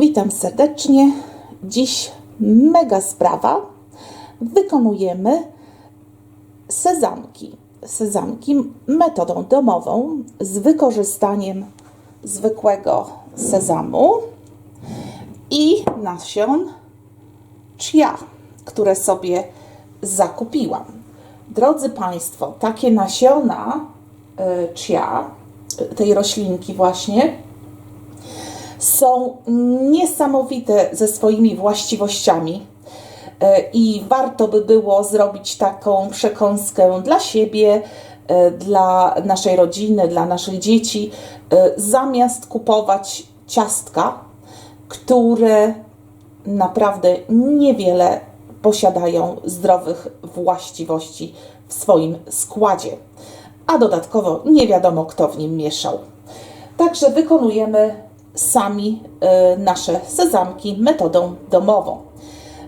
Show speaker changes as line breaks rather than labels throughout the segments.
Witam serdecznie. Dziś mega sprawa. Wykonujemy sezamki. Sezamki metodą domową z wykorzystaniem zwykłego sezamu i nasion chia, które sobie zakupiłam. Drodzy Państwo, takie nasiona y, chia, y, tej roślinki właśnie, są niesamowite ze swoimi właściwościami e, i warto by było zrobić taką przekąskę dla siebie, e, dla naszej rodziny, dla naszych dzieci, e, zamiast kupować ciastka, które naprawdę niewiele posiadają zdrowych właściwości w swoim składzie, a dodatkowo nie wiadomo kto w nim mieszał. Także wykonujemy sami e, nasze sezamki metodą domową.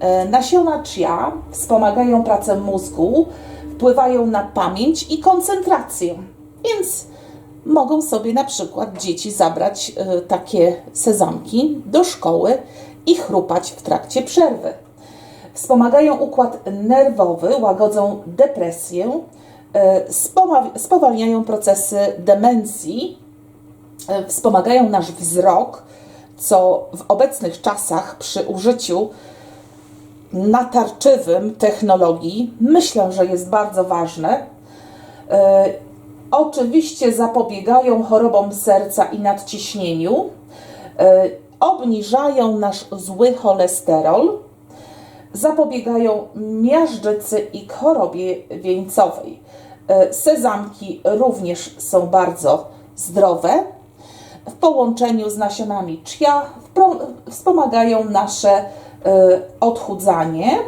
E, nasiona chia wspomagają pracę mózgu, wpływają na pamięć i koncentrację, więc mogą sobie na przykład dzieci zabrać e, takie sezamki do szkoły i chrupać w trakcie przerwy. Wspomagają układ nerwowy, łagodzą depresję, spowalniają procesy demencji wspomagają nasz wzrok, co w obecnych czasach przy użyciu natarczywym technologii myślę, że jest bardzo ważne. E, oczywiście zapobiegają chorobom serca i nadciśnieniu, e, obniżają nasz zły cholesterol, zapobiegają miażdżycy i chorobie wieńcowej. Sezamki również są bardzo zdrowe w połączeniu z nasionami chia wspomagają nasze e, odchudzanie,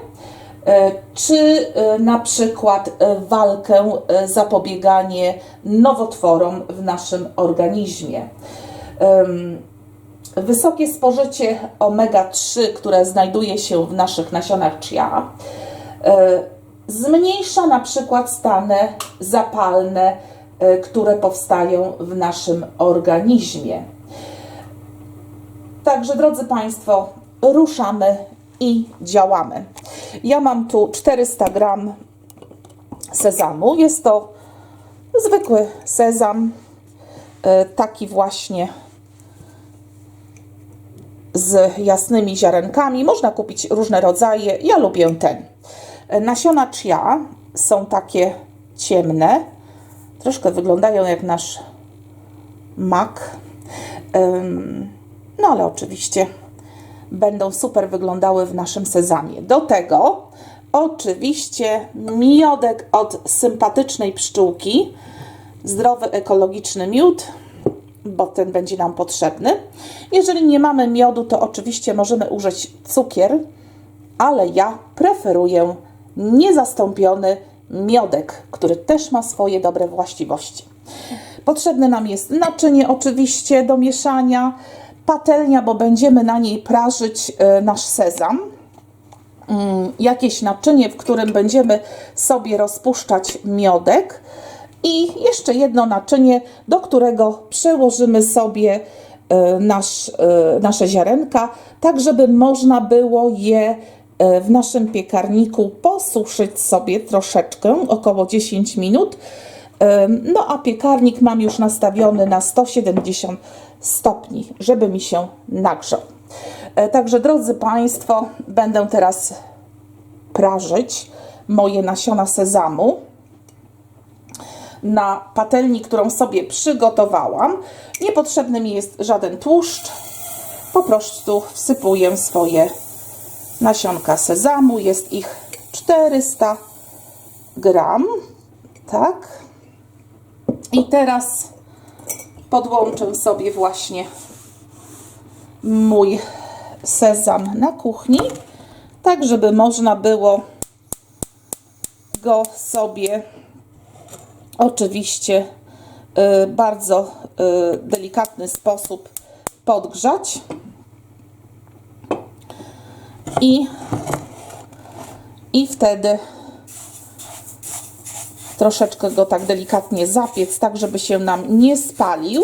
e, czy e, na przykład walkę, zapobieganie nowotworom w naszym organizmie. Wysokie spożycie omega-3, które znajduje się w naszych nasionach chia, zmniejsza na przykład stany zapalne, które powstają w naszym organizmie. Także, drodzy Państwo, ruszamy i działamy. Ja mam tu 400 gram sezamu. Jest to zwykły sezam, e, taki właśnie z jasnymi ziarenkami. Można kupić różne rodzaje. Ja lubię ten. E, nasiona chia są takie ciemne Troszkę wyglądają jak nasz mak. No ale oczywiście będą super wyglądały w naszym sezamie. Do tego oczywiście miodek od sympatycznej pszczółki. Zdrowy, ekologiczny miód, bo ten będzie nam potrzebny. Jeżeli nie mamy miodu, to oczywiście możemy użyć cukier, ale ja preferuję niezastąpiony miodek, który też ma swoje dobre właściwości. Potrzebne nam jest naczynie oczywiście do mieszania, patelnia, bo będziemy na niej prażyć e, nasz sezam. Mm, jakieś naczynie, w którym będziemy sobie rozpuszczać miodek i jeszcze jedno naczynie, do którego przełożymy sobie e, nasz, e, nasze ziarenka, tak żeby można było je w naszym piekarniku posuszyć sobie troszeczkę, około 10 minut. E, no a piekarnik mam już nastawiony na 170 stopni, żeby mi się nagrzał. E, także drodzy Państwo, będę teraz prażyć moje nasiona sezamu na patelni, którą sobie przygotowałam. Niepotrzebny mi jest żaden tłuszcz. Po prostu wsypuję swoje nasionka sezamu, jest ich 400 gram, tak. I teraz podłączę sobie właśnie mój sezam na kuchni, tak żeby można było go sobie oczywiście y, bardzo y, delikatny sposób podgrzać i, i wtedy troszeczkę go tak delikatnie zapiec, tak żeby się nam nie spalił,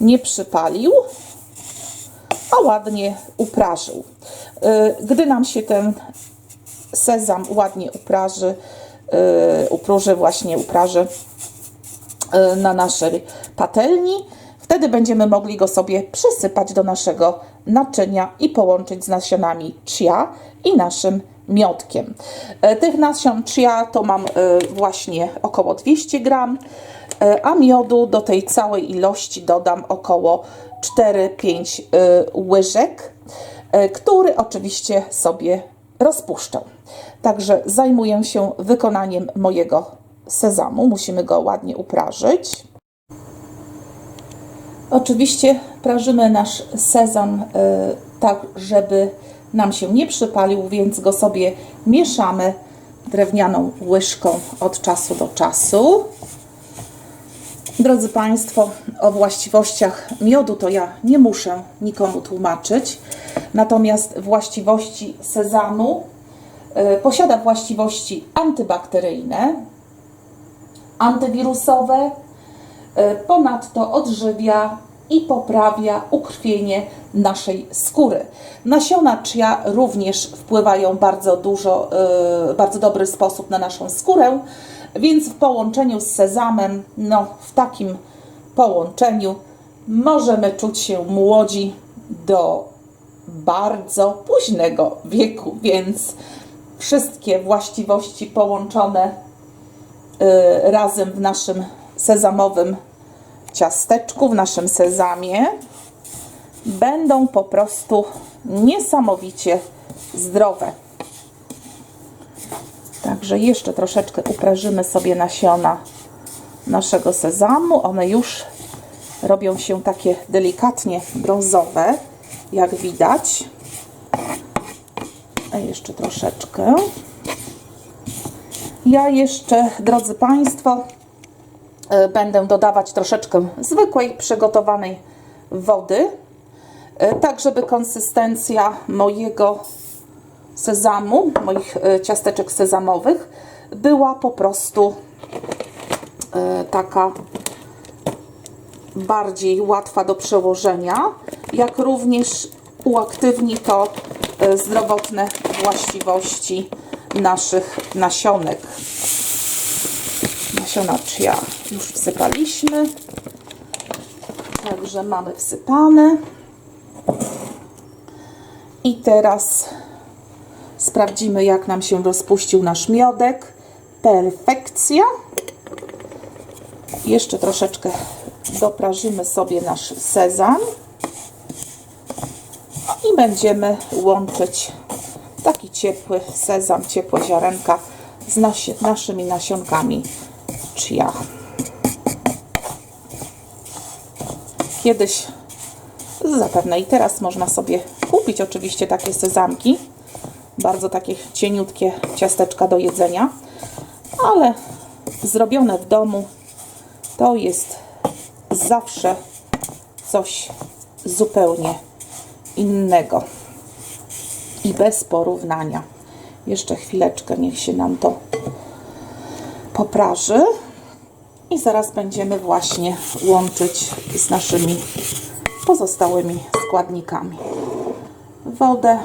nie przypalił. a ładnie uprażył. Y, Gdy nam się ten sezam ładnie upraży, y, upróży właśnie, upraży y, na naszej patelni, wtedy będziemy mogli go sobie przysypać do naszego naczynia i połączyć z nasionami chia i naszym miodkiem. Y, Tych nasion chia to mam y, właśnie około 200 gram, y, a miodu do tej całej ilości dodam około 4-5 y, łyżek, który oczywiście sobie rozpuszczę. Także zajmuję się wykonaniem mojego sezamu. Musimy go ładnie uprażyć. Oczywiście prażymy nasz sezam y, tak, żeby nam się nie przypalił, więc go sobie mieszamy drewnianą łyżką od czasu do czasu. Drodzy Państwo, o właściwościach miodu to ja nie muszę nikomu tłumaczyć. Natomiast właściwości sezamu y, posiada właściwości antybakteryjne, antywirusowe, y, ponadto odżywia i poprawia ukrwienie naszej skóry. Nasiona chia również wpływają bardzo dużo, y, bardzo dobry sposób na naszą skórę, więc w połączeniu z sezamem, no w takim połączeniu możemy czuć się młodzi do bardzo późnego wieku, więc wszystkie właściwości połączone y, razem w naszym sezamowym ciasteczku, w naszym sezamie będą po prostu niesamowicie zdrowe. Także jeszcze troszeczkę uprażymy sobie nasiona naszego sezamu. One już robią się takie delikatnie brązowe, jak widać. Jeszcze troszeczkę. Ja jeszcze, drodzy Państwo, będę dodawać troszeczkę zwykłej, przygotowanej wody, y, tak żeby konsystencja mojego sezamu, moich y, ciasteczek sezamowych była po prostu taka bardziej łatwa do przełożenia, jak również uaktywni to zdrowotne właściwości naszych nasionek. Chia już wsypaliśmy, także mamy wsypane. I teraz Sprawdzimy, jak nam się rozpuścił nasz miodek. Perfekcja. Jeszcze troszeczkę doprażymy sobie nasz sezam. I będziemy łączyć taki ciepły sezam, ciepłe ziarenka z nasi, naszymi nasionkami chia. Kiedyś, zapewne i teraz można sobie kupić oczywiście takie sezamki bardzo takie cieniutkie ciasteczka do jedzenia, ale zrobione w domu to jest zawsze coś zupełnie innego i bez porównania. Jeszcze chwileczkę niech się nam to popraży i zaraz będziemy właśnie łączyć z naszymi pozostałymi składnikami. Wodę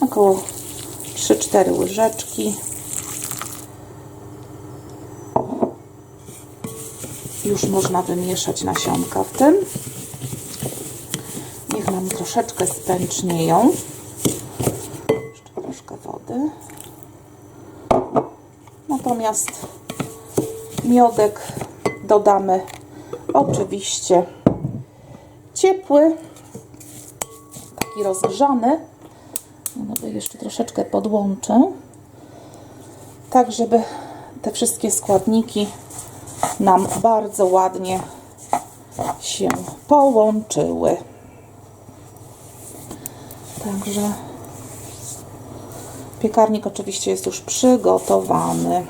około 3-4 łyżeczki. Już można wymieszać nasionka w tym. Niech nam troszeczkę spęcznieją. Jeszcze troszkę wody. Natomiast miodek dodamy oczywiście ciepły, taki rozgrzany. No jeszcze troszeczkę podłączę, tak żeby te wszystkie składniki nam bardzo ładnie się połączyły. Także piekarnik oczywiście jest już przygotowany.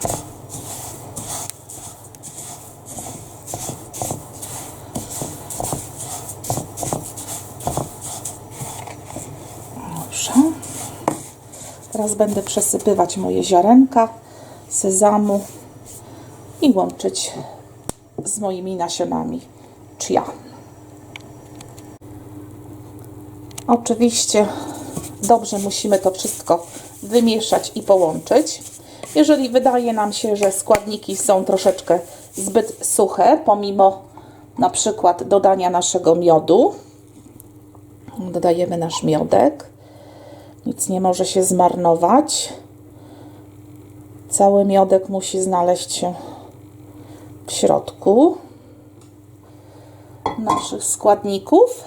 Dobrze. Teraz będę przesypywać moje ziarenka sezamu i łączyć z moimi nasionami chia. Oczywiście dobrze musimy to wszystko wymieszać i połączyć. Jeżeli wydaje nam się, że składniki są troszeczkę zbyt suche, pomimo na przykład dodania naszego miodu, dodajemy nasz miodek. Nic nie może się zmarnować. Cały miodek musi znaleźć się w środku naszych składników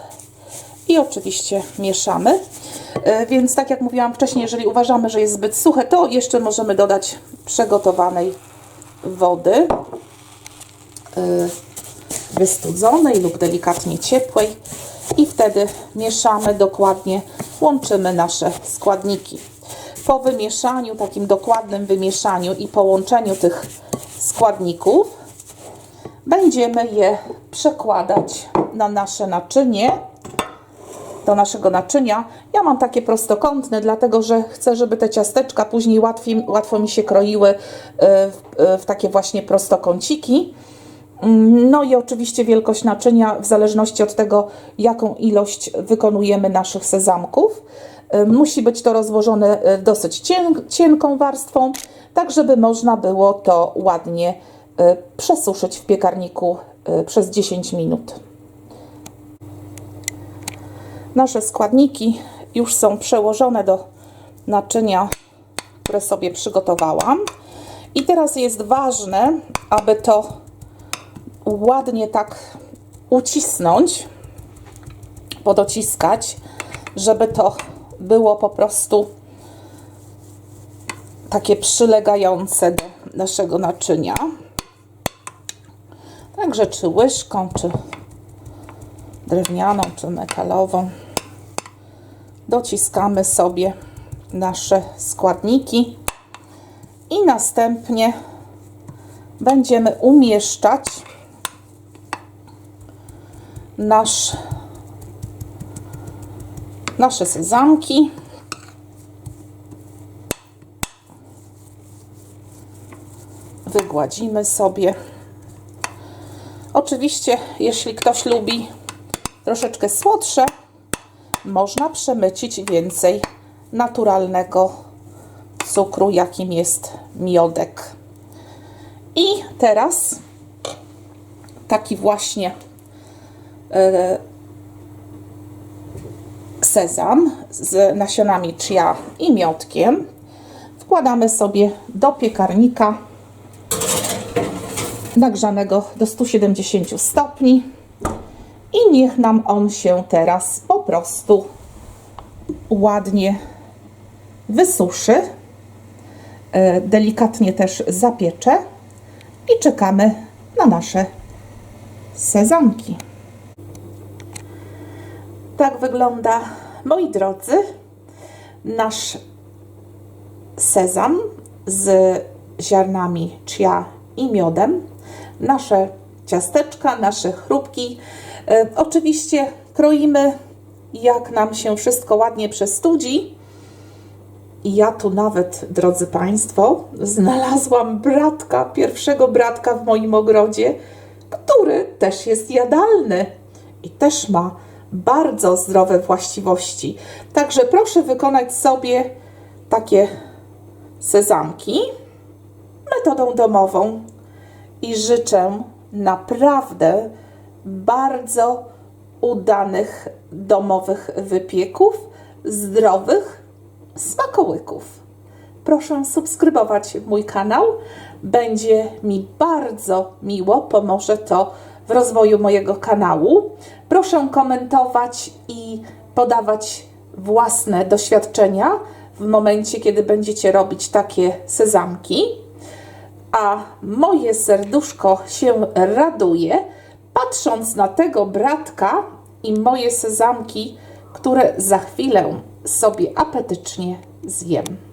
i oczywiście mieszamy. E, Więc tak jak mówiłam wcześniej, jeżeli uważamy, że jest zbyt suche, to jeszcze możemy dodać przygotowanej wody e, wystudzonej lub delikatnie ciepłej i wtedy mieszamy dokładnie, łączymy nasze składniki. Po wymieszaniu, takim dokładnym wymieszaniu i połączeniu tych składników będziemy je przekładać na nasze naczynie do naszego naczynia. Ja mam takie prostokątne, dlatego że chcę, żeby te ciasteczka później łatwiej, łatwo mi się kroiły y, w, y, w takie właśnie prostokąciki. Mm, No i oczywiście wielkość naczynia w zależności od tego, jaką ilość wykonujemy naszych sezamków. Y, Musi być to rozłożone y, dosyć cien, cienką warstwą, tak żeby można było to ładnie y, przesuszyć w piekarniku przez 10 minut. Nasze składniki już są przełożone do naczynia, które sobie przygotowałam. I teraz jest ważne, aby to ładnie tak ucisnąć, podociskać, żeby to było po prostu takie przylegające do naszego naczynia. Także czy łyżką, czy drewnianą, czy metalową dociskamy sobie nasze składniki i następnie będziemy umieszczać nasz, nasze sezamki. Wygładzimy sobie. Oczywiście, jeśli ktoś lubi troszeczkę słodsze, można przemycić więcej naturalnego cukru, jakim jest miodek. I teraz taki właśnie sezam z nasionami chia i miodkiem wkładamy sobie do piekarnika nagrzanego do 170 stopni i niech nam on się teraz po prostu ładnie wysuszy. E, Delikatnie też zapiecze i czekamy na nasze sezamki. Tak wygląda, moi drodzy, nasz sezam z ziarnami chia i miodem. Nasze ciasteczka, nasze chrupki. E, oczywiście kroimy, jak nam się wszystko ładnie przestudzi. I ja tu nawet, drodzy Państwo, znalazłam bratka, pierwszego bratka w moim ogrodzie, który też jest jadalny i też ma bardzo zdrowe właściwości. Także proszę wykonać sobie takie sezamki metodą domową i życzę naprawdę bardzo udanych domowych wypieków, zdrowych smakołyków. Proszę subskrybować mój kanał. Będzie mi bardzo miło, pomoże to w rozwoju mojego kanału. Proszę komentować i podawać własne doświadczenia w momencie, kiedy będziecie robić takie sezamki. A moje serduszko się raduje, patrząc na tego bratka i moje sezamki, które za chwilę sobie apetycznie zjem.